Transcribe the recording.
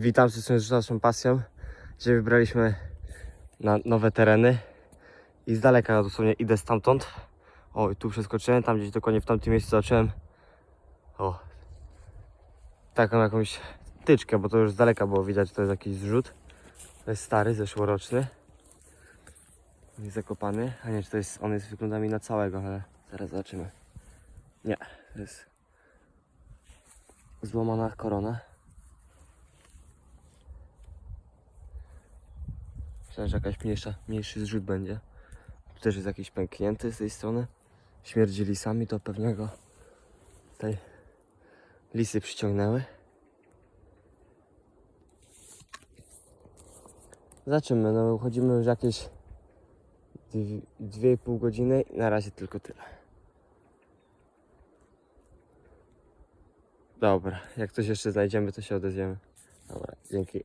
Witam z z naszą pasją. Dzisiaj wybraliśmy na nowe tereny i z daleka dosłownie idę stamtąd. O, tu przeskoczyłem, tam gdzieś dokładnie w tamtym miejscu zacząłem. O, taką jakąś tyczkę, bo to już z daleka było widać, to jest jakiś zrzut. To jest stary, zeszłoroczny. Jest zakopany, a nie, czy to jest, on jest, wygląda mi na całego, ale zaraz zobaczymy. Nie, to jest złamana korona. Myślałem, że jakaś mniejsza, mniejszy zrzut będzie. Tu też jest jakiś pęknięty z tej strony. Śmierdzi lisami, to pewnie go tutaj lisy przyciągnęły. Zobaczymy, no uchodzimy już jakieś dwie- dwie i pół godziny i na razie tylko tyle. Dobra, jak coś jeszcze znajdziemy, to się odezwiemy. Dobra, dzięki.